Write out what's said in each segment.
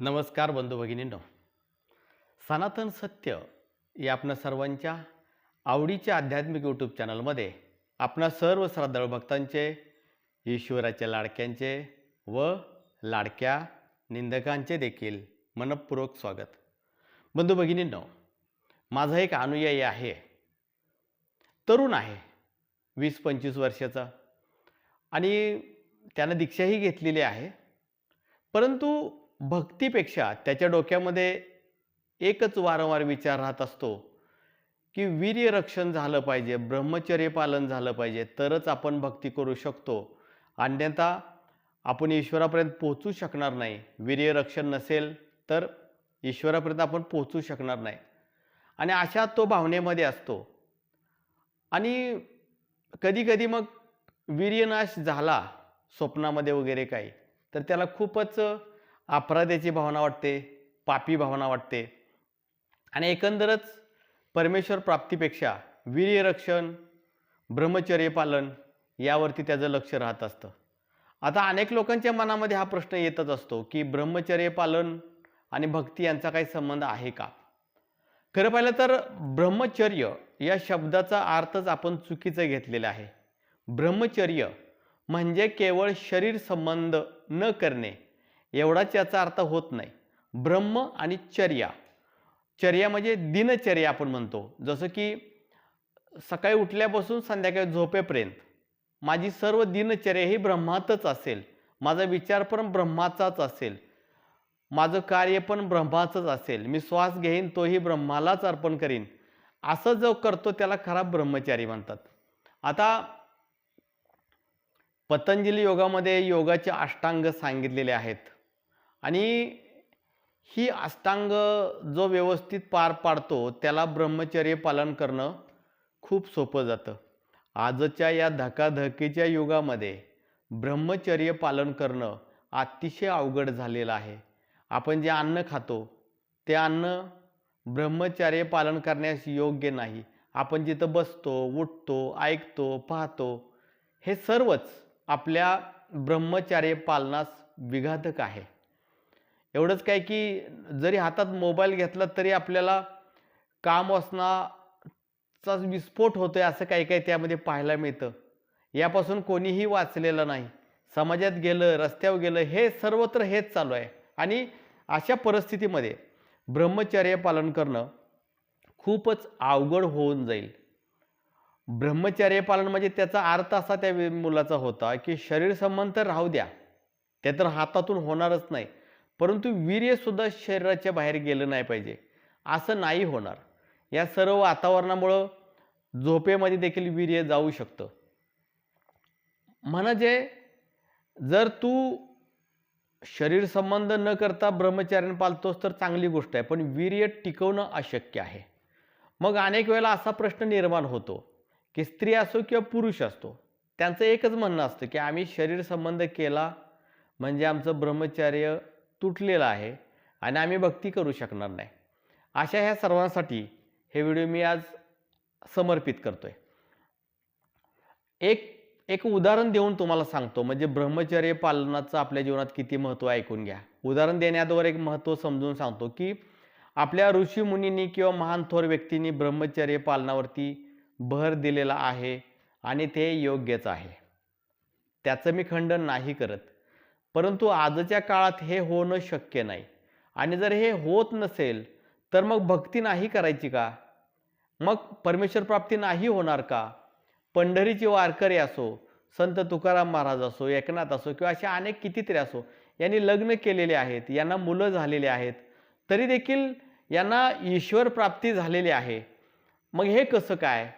नमस्कार बंधू भगिनींनो. सनातन सत्य या आपणा सर्वांच्या आवडीच्या आध्यात्मिक यूट्यूब चॅनलमध्ये आपणा सर्व श्रद्धाळू भक्तांचे ईश्वराच्या लाडक्यांचे व लाडक्या निंदकांचे देखील मनपूर्वक स्वागत. बंधू भगिनींनो माझा एक अनुयायी आहे. तरुण आहे. वीस पंचवीस वर्षाचा. आणि त्यानं दीक्षाही घेतलेली आहे. परंतु भक्तीपेक्षा त्याच्या डोक्यामध्ये एकच वारंवार विचार राहत असतो की वीर्य रक्षण झालं पाहिजे ब्रह्मचर्य पालन झालं पाहिजे तरच आपण भक्ती करू शकतो. अन्यथा आपण ईश्वरापर्यंत पोहोचू शकणार नाही. वीर्य रक्षण नसेल तर ईश्वरापर्यंत आपण पोहोचू शकणार नाही. आणि अशा तो भावनेमध्ये असतो. आणि कधीकधी मग वीर्यनाश झाला स्वप्नामध्ये वगैरे काही तर त्याला खूपच अपराधाची भावना वाटते पापी भावना वाटते. आणि एकंदरच परमेश्वर प्राप्तीपेक्षा वीर्यरक्षण ब्रह्मचर्य पालन यावरती त्याचं लक्ष राहत असतं. आता अनेक लोकांच्या मनामध्ये हा प्रश्न येतच असतो की ब्रह्मचर्य पालन आणि भक्ती यांचा काही संबंध आहे का? खरं पाहिलं तर ब्रह्मचर्य या शब्दाचा अर्थच आपण चुकीचं घेतलेला आहे. ब्रह्मचर्य म्हणजे केवळ शरीर संबंध न करणे एवढाच याचा अर्थ होत नाही. ब्रह्म आणि चर्या. चर्या म्हणजे दिनचर्या आपण म्हणतो. जसं की सकाळी उठल्यापासून संध्याकाळी झोपेपर्यंत. माझी सर्व दिनचर्या ही ब्रह्मातच असेल. माझा विचार पण ब्रह्माचाच असेल. माझं कार्य पण ब्रह्माचंच असेल. मी श्वास घेईन तोही ब्रह्मालाच अर्पण करीन. असं जो करतो त्याला खरा ब्रह्मचारी म्हणतात. आता पतंजली योगामध्ये योगाचे अष्टांग सांगितलेले आहेत. आणि ही अष्टांग जो व्यवस्थित पार पाडतो त्याला ब्रह्मचर्य पालन करणं खूप सोपं जातं. आजच्या या धकाधकीच्या युगामध्ये ब्रह्मचर्य पालन करणं अतिशय अवघड झालेलं आहे. आपण जे अन्न खातो ते अन्न ब्रह्मचर्य पालन करण्यास योग्य नाही. आपण जिथं बसतो उठतो ऐकतो पाहतो हे सर्वच आपल्या ब्रह्मचर्य पालनास विघातक आहे. एवढंच काय की जरी हातात मोबाईल घेतला तरी आपल्याला काम वाचनाचा विस्फोट होतोय असं काही काही त्यामध्ये पाहायला मिळतं. यापासून कोणीही वाचलेलं नाही. समाजात गेलं रस्त्यावर गेलं हे सर्वत्र हेच चालू आहे. आणि अशा परिस्थितीमध्ये ब्रह्मचर्य पालन करणं खूपच अवघड होऊन जाईल. ब्रह्मचर्य पालन म्हणजे त्याचा अर्थ असा त्या मुलाचा होता की शरीर संबंध तर राहू द्या. ते तर हातातून होणारच नाही. परंतु वीर्यसुद्धा शरीराच्या बाहेर गेलं नाही पाहिजे. असं नाही होणार. या सर्व वातावरणामुळं झोपेमध्ये देखील वीर्य जाऊ शकतं. म्हणजे जर तू शरीर संबंध न करता ब्रह्मचार्याने पाळतोस तर चांगली गोष्ट आहे पण वीर्य टिकवणं अशक्य आहे. मग अनेक वेळेला असा प्रश्न निर्माण होतो की स्त्री असो किंवा पुरुष असतो त्यांचं एकच म्हणणं असतं की आम्ही शरीर संबंध केला म्हणजे आमचं ब्रह्मचर्य तुटलेलं आहे आणि आम्ही भक्ती करू शकणार नाही. अशा ह्या सर्वांसाठी हे व्हिडिओ मी आज समर्पित करतोय. एक एक उदाहरण देऊन तुम्हाला सांगतो. म्हणजे ब्रह्मचर्य पालनाचं आपल्या जीवनात किती महत्त्व ऐकून घ्या. उदाहरण देण्याद्वार एक महत्त्व समजून सांगतो की आपल्या ऋषीमुनींनी किंवा महान थोर व्यक्तींनी ब्रह्मचर्य पालनावरती भर दिलेला आहे आणि ते योग्यच आहे. त्याचं मी खंडन नाही करत. परंतु आजच्या काळात हे होणं शक्य नाही. आणि जर हे होत नसेल तर मग भक्ती नाही करायची का? मग परमेश्वर प्राप्ती नाही होणार का? पंढरीचे वारकरी असो संत तुकाराम महाराज असो एकनाथ असो किंवा असे अनेक कितीतरी असो यांनी लग्न केलेले आहेत यांना मुलं झालेली आहेत तरी देखील यांना ईश्वर प्राप्ती झालेली आहे. मग हे कसं काय?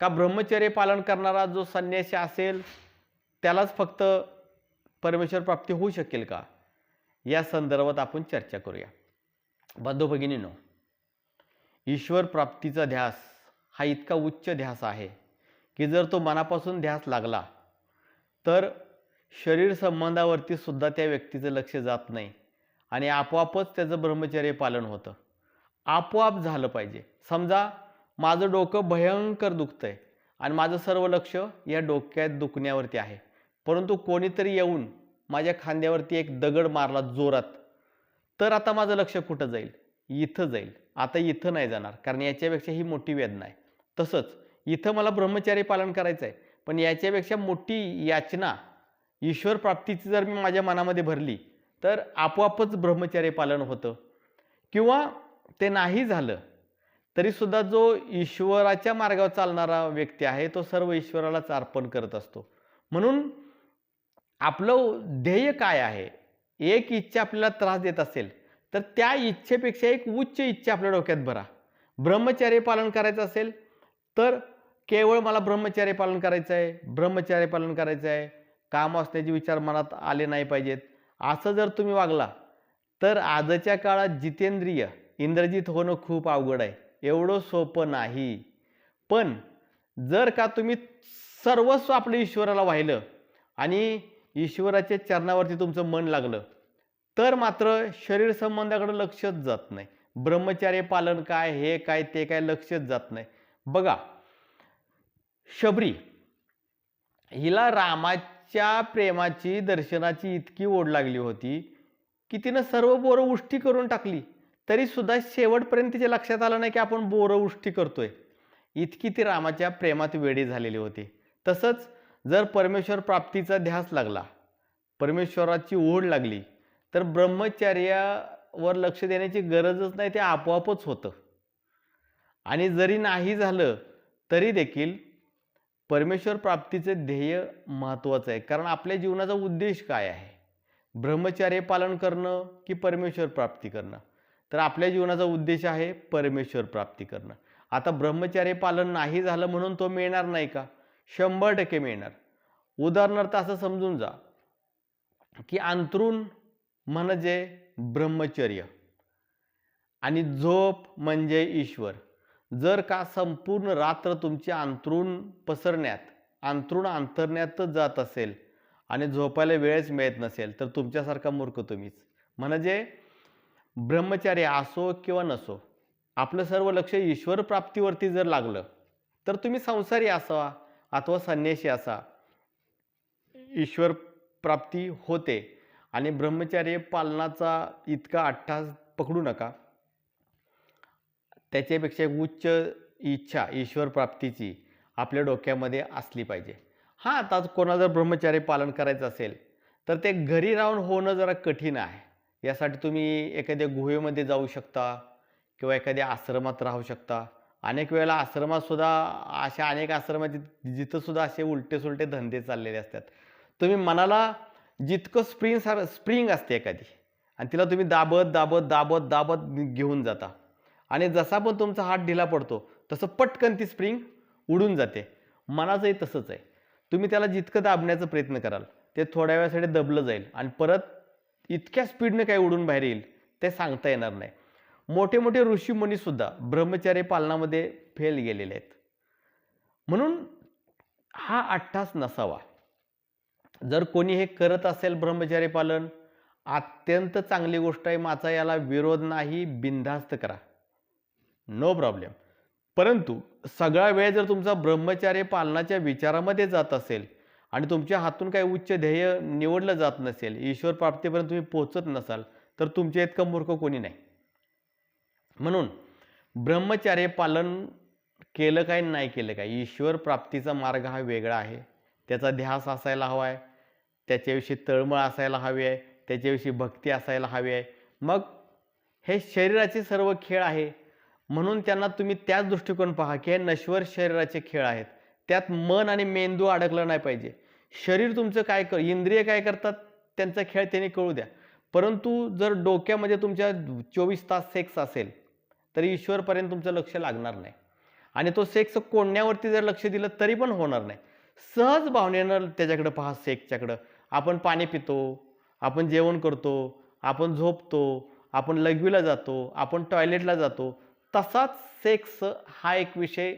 का ब्रह्मचर्य पालन करणारा जो संन्यासी असेल त्यालाच फक्त परमेश्वर प्राप्ती होऊ शकेल का? या संदर्भात आपण चर्चा करूया. बंधू भगिनीनो ईश्वर प्राप्तीचा ध्यास हा इतका उच्च ध्यास आहे की जर तो मनापासून ध्यास लागला तर शरीर संबंधावरती सुद्धा त्या व्यक्तीचं लक्ष जात नाही आणि आपोआपच त्याचं ब्रह्मचर्य पालन होतं. आपोआप झालं पाहिजे. समजा माझं डोकं भयंकर दुखतंय आणि माझं सर्व लक्ष या डोक्यात दुखण्यावरती आहे. परंतु कोणीतरी येऊन माझ्या खांद्यावरती एक दगड मारला जोरात. तर आता माझं लक्ष कुठं जाईल? इथं जाईल. आता इथं नाही जाणार. कारण याच्यापेक्षा ही मोठी वेदना आहे. तसंच इथं मला ब्रह्मचारी पालन करायचं आहे. पण याच्यापेक्षा मोठी याचना ईश्वर प्राप्तीची जर मी माझ्या मनामध्ये भरली तर आपोआपच ब्रह्मचारी पालन होतं. किंवा ते नाही झालं तरीसुद्धा जो ईश्वराच्या मार्गावर चालणारा व्यक्ती आहे तो सर्व ईश्वरालाच अर्पण करत असतो. म्हणून आपलं ध्येय काय आहे? एक इच्छा आपल्याला त्रास देत असेल तर त्या इच्छेपेक्षा एक उच्च इच्छा आपल्या डोक्यात भरा. ब्रह्मचार्य पालन करायचं असेल तर केवळ मला ब्रह्मचार्य पालन करायचं आहे ब्रह्मचार्य पालन करायचं आहे. काम असण्याचे विचार मनात आले नाही पाहिजेत. असं जर तुम्ही वागला तर आजच्या काळात जितेंद्रिय इंद्रजित होणं खूप अवघड आहे. एवढं सोपं नाही. पण जर का तुम्ही सर्वस्व आपलं ईश्वराला वाहिलं आणि ईश्वराच्या चरणावरती तुमचं मन लागलं तर मात्र शरीर संबंधाकडे लक्षच जात नाही. ब्रह्मचार्य पालन काय हे काय ते काय लक्षच जात नाही. बघा शबरी हिला रामाच्या प्रेमाची दर्शनाची इतकी ओढ लागली होती की तिनं सर्व बोरं उष्टी करून टाकली. तरी सुद्धा शेवटपर्यंत तिच्या लक्षात आलं नाही की आपण बोरं उष्टी करतोय. इतकी ती रामाच्या प्रेमात वेळी झालेली होती. तसंच जर परमेश्वर प्राप्तीचा ध्यास लागला परमेश्वराची ओढ लागली तर ब्रह्मचर्यावर लक्ष देण्याची गरजच नाही ते आपोआपच होतं. आणि जरी नाही झालं तरी देखील परमेश्वर प्राप्तीचं ध्येय महत्त्वाचं आहे. कारण आपल्या जीवनाचा उद्देश काय आहे? ब्रह्मचार्य पालन करणं की परमेश्वर प्राप्ती करणं? तर आपल्या जीवनाचा उद्देश आहे परमेश्वर प्राप्ती करणं. आता ब्रह्मचार्य पालन नाही झालं म्हणून तो मिळणार नाही का? शंभर टक्के मिळणार. उदाहरणार्थ असं समजून जा की अंतरून म्हणजे ब्रह्मचर्य आणि झोप म्हणजे ईश्वर. जर का संपूर्ण रात्र तुमची अंतरून पसरण्यात अंतरून अंतरण्यातच जात असेल आणि झोपायला वेळच मिळत नसेल तर तुमच्यासारखा मूर्ख तुम्हीच. म्हणजे ब्रह्मचार्य असो किंवा नसो आपलं सर्व लक्ष ईश्वर प्राप्तीवरती जर लागलं तर तुम्ही संसारी असावा. अथवा संन्यासी असा. ईश्वर प्राप्ती होते आणि ब्रह्मचार्य पालनाचा इतका अठ्ठास पकडू नका. त्याच्यापेक्षा एक उच्च इच्छा ईश्वर प्राप्तीची आपल्या डोक्यामध्ये असली पाहिजे. हां आता कोणा जर ब्रह्मचार्य पालन करायचं असेल तर ते घरी राहून होणं जरा कठीण आहे. यासाठी तुम्ही एखाद्या गुहेमध्ये जाऊ शकता किंवा एखाद्या आश्रमात राहू शकता. अनेक वेळेला आश्रमातसुद्धा अशा अनेक आश्रमात जि- जिथं असे उलटे सुलटे धंदे चाललेले असतात. तुम्ही मनाला जितकं स्प्रिंग सार स्प्रिंग असते एखादी आणि तिला तुम्ही दाबत दाबत दाबत दाबत घेऊन जाता. आणि जसा पण तुमचा हात ढिला पडतो तसं पटकन ती स्प्रिंग उडून जाते. मनाचंही तसंच आहे. तुम्ही त्याला जितकं दाबण्याचा प्रयत्न कराल ते थोड्या वेळासाठी दबलं जाईल. आणि परत इतक्या स्पीडनं काय उडून बाहेर येईल ते सांगता येणार नाही. मोठे मोठे ऋषीमुनीसुद्धा ब्रह्मचार्य पालनामध्ये फेल गेलेले आहेत. म्हणून हा अठ्ठास नसावा. जर कोणी हे करत असेल ब्रह्मचारी पालन अत्यंत चांगली गोष्ट आहे माझा याला विरोध नाही बिनधास्त करा. नो प्रॉब्लेम परंतु सगळा वेळ जर तुमचा ब्रह्मचार्य पालनाच्या विचारामध्ये जात असेल आणि तुमच्या हातून काही उच्च ध्येय निवडलं जात नसेल ईश्वर प्राप्तीपर्यंत तुम्ही पोचत नसाल तर तुमच्या इतकं मूर्ख कोणी नाही. म्हणून ब्रह्मचार्य पालन केलं काय नाही केलं काय? ईश्वर प्राप्तीचा मार्ग हा वेगळा आहे. त्याचा ध्यास असायला हवा आहे त्याच्याविषयी तळमळ असायला हवी आहे. त्याच्याविषयी भक्ती असायला हवी आहे. मग हे शरीराचे सर्व खेळ आहे. म्हणून त्यांना तुम्ही त्याच दृष्टिकोन पहा की हे नश्वर शरीराचे खेळ आहेत. त्यात मन आणि मेंदू अडकलं नाही पाहिजे. शरीर तुमचं काय कर इंद्रिय काय करतात? त्यांचा खेळ त्यांनी कळू द्या. परंतु जर डोक्यामध्ये तुमच्या चोवीस तास सेक्स असेल तर ईश्वरपर्यंत तुमचं लक्ष लागणार नाही. आणि तो सेक्स कोंडण्यावरती जर लक्ष दिलं तरी पण होणार नाही. सहज भावनेनं त्याच्याकडं पहा सेक्सच्याकडं. आपण पाणी पितो आपण जेवण करतो आपण झोपतो आपण लघवीला जातो आपण टॉयलेटला जातो तसाच सेक्स हा एक विषय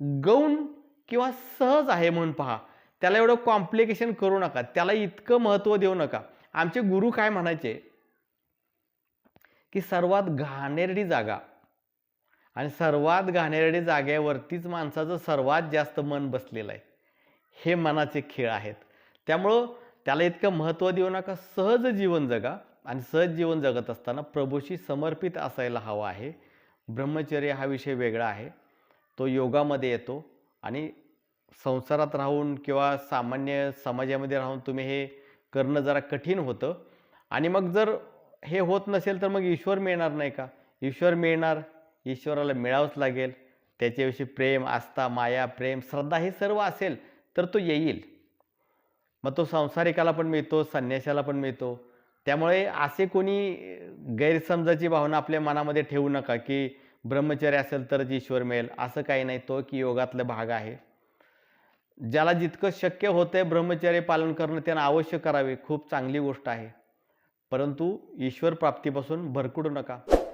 गौण किंवा सहज आहे म्हणून पहा. त्याला एवढं कॉम्प्लिकेशन करू नका. त्याला इतकं महत्त्व देऊ नका. आमचे गुरु काय म्हणायचे? की सर्वात घाणेरडी जागा आणि सर्वात घाणेरडी जाग्यावरतीच माणसाचं सर्वात जास्त मन बसलेलं आहे. हे मनाचे खेळ आहेत. त्यामुळं त्याला इतकं महत्त्व देऊ नका. सहज जीवन जगा आणि सहज जीवन जगत असताना प्रभूशी समर्पित असायला हवा आहे. ब्रह्मचर्य हा विषय वेगळा आहे. तो योगामध्ये येतो आणि संसारात राहून किंवा सामान्य समाजामध्ये राहून तुम्ही हे करणं जरा कठीण होतं. आणि मग जर हे होत नसेल तर मग ईश्वर मिळणार नाही का? ईश्वर मिळणार ईश्वराला मिळावंच लागेल. त्याच्याविषयी प्रेम आस्था माया प्रेम श्रद्धा हे सर्व असेल तर तो येईल. मग तो संसारिकाला पण मिळतो संन्याशाला पण मिळतो. त्यामुळे असे कोणी गैरसमजाची भावना आपल्या मनामध्ये ठेवू नका की ब्रह्मचर्य असेल तरच ईश्वर मिळेल. असं काही नाही तो की योगातला भाग आहे. ज्याला जितकं शक्य होतं आहे ब्रह्मचर्य पालन करणं त्यांना अवश्य करावे. खूप चांगली गोष्ट आहे. परंतु ईश्वर प्राप्तीपासून भरकुडू नका.